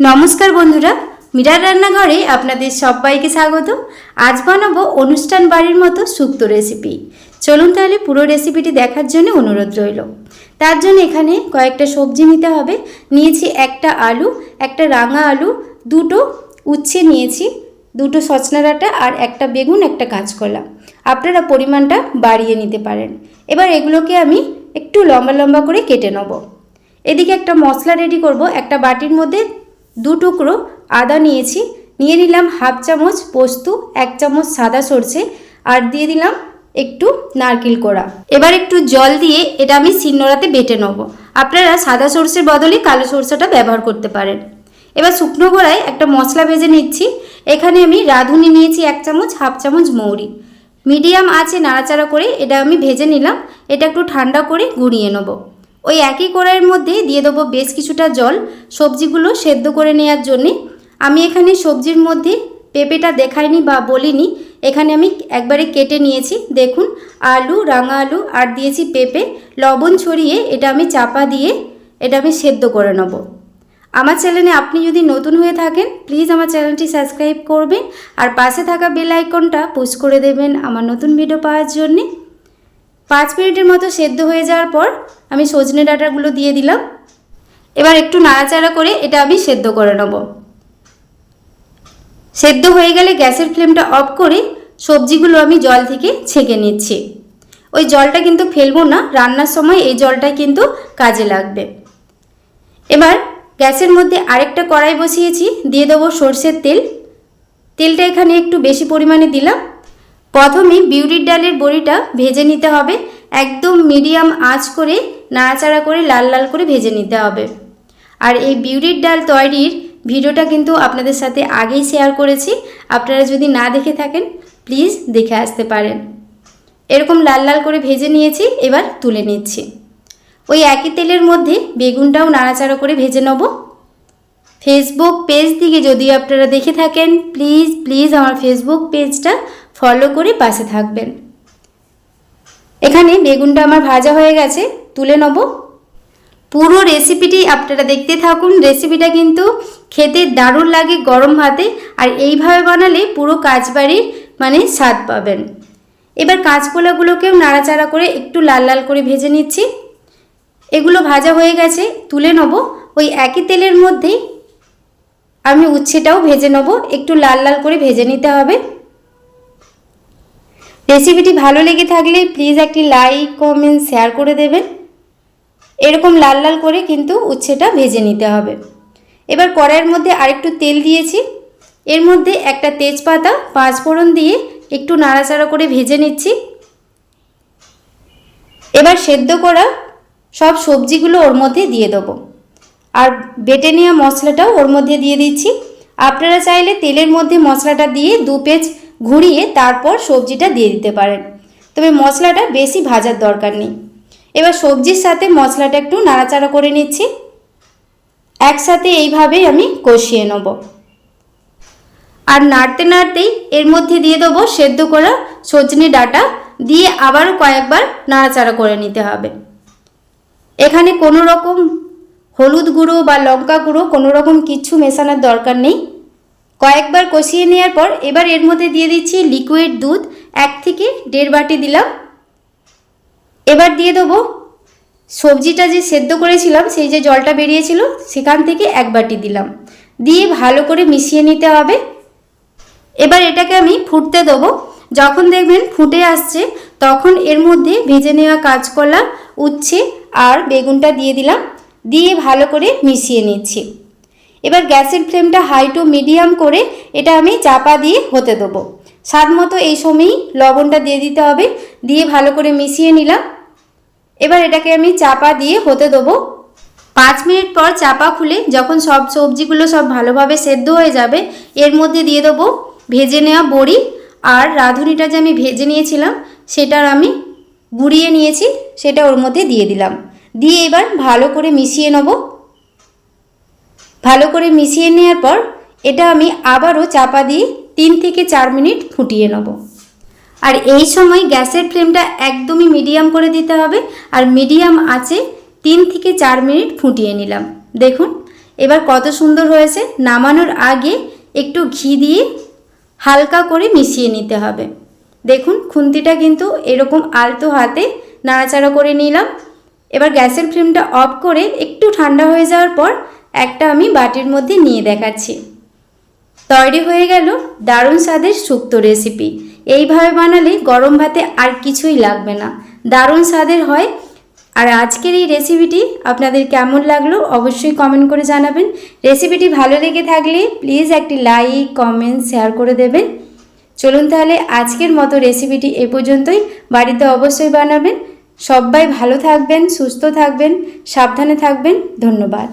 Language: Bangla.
নমস্কার বন্ধুরা, মিরার রান্নাঘরে আপনাদের সবাইকে স্বাগত। আজ বানাবো অনুষ্ঠান বাড়ির মতো সুক্ত রেসিপি। চলুন তাহলে পুরো রেসিপিটি দেখার জন্য অনুরোধ রইল। তার জন্য এখানে কয়েকটা সবজি নিতে হবে। নিয়েছি একটা আলু, একটা রাঙা আলু, দুটো উচ্ছে নিয়েছি, দুটো সচনা ডাঁটা আর একটা বেগুন, একটা কাঁচকলা। আপনারা পরিমাণটা বাড়িয়ে নিতে পারেন। এবার এগুলোকে আমি একটু লম্বা লম্বা করে কেটে নেব। এদিকে একটা মশলা রেডি করব, একটা বাটির মধ্যে দু টুকরো আদা নিয়েছি। নিয়ে নিলাম হাফ চামচ পোস্ত, এক চামচ সাদা সর্ষে আর দিয়ে দিলাম একটু নারকেল কোড়া। এবার একটু জল দিয়ে এটা আমি শিলনোড়াতে বেটে নেব। আপনারা সাদা সর্ষের বদলে কালো সর্ষেটা ব্যবহার করতে পারেন। এবার শুকনো গোড়ায় একটা মশলা ভেজে নিচ্ছি। এখানে আমি রাঁধুনি নিয়েছি এক চামচ, হাফ চামচ মৌরি। মিডিয়াম আছে নাড়াচাড়া করে এটা আমি ভেজে নিলাম। এটা একটু ঠান্ডা করে গুঁড়িয়ে নেব। ওই একই কড়াইয়ের মধ্যে দিয়ে দেবো বেশ কিছুটা জল। সবজিগুলো সেদ্ধ করে নেওয়ার জন্যে। আমি এখানে সবজির মধ্যে পেঁপেটা দেখাইনি বা বলিনি। এখানে আমি একবারে কেটে নিয়েছি, দেখুন। আলু, রাঙা আলু, আর দিয়েছি পেঁপে। লবণ ছড়িয়ে এটা আমি চাপা দিয়ে এটা আমি সেদ্ধ করে নেব। আমার চ্যানেলে আপনি যদি নতুন হয়ে থাকেন, প্লিজ আমার চ্যানেলটি সাবস্ক্রাইব করবেন। আর পাশে থাকা বেল আইকনটা পুশ করে দেবেন আমার নতুন ভিডিও পাওয়ার জন্যে। পাঁচ মিনিটের মতো সেদ্ধ হয়ে যাওয়ার পর আমি সজনে ডাঁটাগুলো দিয়ে দিলাম। এবার একটু নাড়াচাড়া করে এটা আমি সেদ্ধ করে নেব। সেদ্ধ হয়ে গেলে গ্যাসের ফ্লেমটা অফ করে সবজিগুলো আমি জল থেকে ছেঁকে নিচ্ছি। ওই জলটা কিন্তু ফেলব না, রান্নার সময় এই জলটা কিন্তু কাজে লাগবে। এবার গ্যাসের মধ্যে আরেকটা কড়াই বসিয়েছি, দিয়ে দেবো সর্ষের তেল। তেলটা এখানে একটু বেশি পরিমাণে দিলাম। প্রথমে বিউলির ডালের বড়িটা ভেজে নিতে হবে। একদম মিডিয়াম আঁচ করে, নাড়াচাড়া করে, লাল লাল করে ভেজে নিতে হবে। আর এই বিউলির ডাল তৈরির ভিডিওটা কিন্তু আপনাদের সাথে আগেই শেয়ার করেছি। আপনারা যদি না দেখে থাকেন, প্লিজ দেখে আসতে পারেন। এরকম লাল লাল করে ভেজে নিয়েছি, এবার তুলে নিচ্ছি। ওই একই তেলের মধ্যে বেগুনটাও নাড়াচাড়া করে ভেজে নেব। ফেসবুক পেজ থেকে যদি আপনারা দেখে থাকেন, প্লিজ প্লিজ আমার ফেসবুক পেজটা ফলো করে পাশে থাকবেন। এখানে বেগুনটা আমার ভাজা হয়ে গেছে, তুলে নেব। পুরো রেসিপিটি আপনারা দেখতে থাকুন। রেসিপিটা কিন্তু খেতে দারুণ লাগে গরম ভাতে, আর এইভাবে বানালে পুরো কাজবাড়ির মানে স্বাদ পাবেন। এবার কাঁচকলাগুলোকেও নাড়াচাড়া করে একটু লাল লাল করে ভেজে নিচ্ছি। এগুলো ভাজা হয়ে গেছে, তুলে নেব। ওই একই তেলের মধ্যেই আমি উচ্ছেটাও ভেজে নেব। একটু লাল লাল করে ভেজে নিতে হবে। রেসিপিটি ভালো লেগে থাকলে প্লিজ একটি লাইক কমেন্ট শেয়ার করে দেবেন। এরকম লাল লাল করে কিন্তু উচ্ছেটা ভেজে নিতে হবে। এবার কড়াইয়ের মধ্যে আরেকটু তেল দিয়েছি। এর মধ্যে একটা তেজপাতা পাঁচ ফোড়ন দিয়ে একটু নাড়াচাড়া করে ভেজে নিচ্ছি। এবার সেদ্ধ করা সব সবজিগুলো ওর মধ্যে দিয়ে দেবো। আর বেটে নেওয়া মশলাটাও ওর মধ্যে দিয়ে দিচ্ছি। আপনারা চাইলে তেলের মধ্যে মশলাটা দিয়ে দু পেঁচ ঘুরিয়ে তারপর সবজিটা দিয়ে দিতে পারেন। তবে মশলাটা বেশি ভাজার দরকার নেই। এবার সবজির সাথে মশলাটা একটু নাড়াচাড়া করে নিচ্ছি। একসাথে এইভাবেই আমি কষিয়ে নেব। আর নাড়তে নাড়তেই এর মধ্যে দিয়ে দেবো সেদ্ধ করা সজনে ডাটা। দিয়ে আবারও কয়েকবার নাড়াচাড়া করে নিতে হবে। এখানে কোনো রকম হলুদ গুঁড়ো বা লঙ্কা গুঁড়ো কোনো রকম কিছু মেশানোর দরকার নেই। কয়েকবার কষিয়ে নেওয়ার পর এবার এর মধ্যে দিয়ে দিচ্ছি লিকুইড দুধ, এক থেকে দেড় বাটি দিলাম। এবার দিয়ে দেবো সবজিটা যে সেদ্ধ করেছিলাম, সেই যে জলটা বেরিয়েছিল, সেখান থেকে এক বাটি দিলাম। দিয়ে ভালো করে মিশিয়ে নিতে হবে। এবার এটাকে আমি ফুটতে দেবো। যখন দেখবেন ফুটে আসছে, তখন এর মধ্যে ভেজে নেওয়া কাঁচকলা, উচ্ছে আর বেগুনটা দিয়ে দিলাম। দিয়ে ভালো করে মিশিয়ে নিচ্ছি। এবার গ্যাসের ফ্লেমটা হাই টু মিডিয়াম করে এটা আমি চাপা দিয়ে হতে দেবো। স্বাদ মতো এই সময়ই লবণটা দিয়ে দিতে হবে, দিয়ে ভালো করে মিশিয়ে নিলাম। এবার এটাকে আমি চাপা দিয়ে হতে দেবো। পাঁচ মিনিট পর চাপা খুলে যখন সব সবজিগুলো সব ভালোভাবে সেদ্ধ হয়ে যাবে, এর মধ্যে দিয়ে দেবো ভেজে নেওয়া বড়ি আর রাঁধুনিটা যে আমি ভেজে নিয়েছিলাম, সেটার আমি গুঁড়িয়ে নিয়েছি, সেটা ওর মধ্যে দিয়ে দিলাম। দিয়ে এবার ভালো করে মিশিয়ে নেব। ভালো করে মিশিয়ে নেওয়ার পর এটা আমি আবারও চাপা দিয়ে তিন থেকে চার মিনিট ফুটিয়ে নেব। আর এই সময় গ্যাসের ফ্লেমটা একদমই মিডিয়াম করে দিতে হবে আর মিডিয়াম আছে তিন থেকে চার মিনিট ফুটিয়ে নিলাম। দেখুন, এবার কত সুন্দর হয়েছে। নামানোর আগে একটু ঘি দিয়ে হালকা করে মিশিয়ে নিতে হবে। দেখুন, খুন্তিটা কিন্তু এরকম আলতো হাতে নাড়াচাড়া করে নিলাম। এবার গ্যাসের ফ্লেমটা অফ করে একটু ঠান্ডা হয়ে যাওয়ার পর একটা আমি বাটির মধ্যে নিয়ে দেখাচ্ছি। তৈরি হয়ে গেল দারুণ স্বাদের শুক্তো রেসিপি। এইভাবে বানালে গরম ভাতে আর কিছুই লাগবে না। দারুণ স্বাদের হয়। আর আজকের এই রেসিপিটি আপনাদের কেমন লাগল অবশ্যই কমেন্ট করে জানাবেন। রেসিপিটি ভালো লেগে থাকলে প্লিজ একটি লাইক কমেন্ট শেয়ার করে দেবেন। চলুন তাহলে আজকের মতো রেসিপিটি এ পর্যন্তই। বাড়িতে অবশ্যই বানাবেন। সবাই ভালো থাকবেন, সুস্থ থাকবেন, সাবধানে থাকবেন। ধন্যবাদ।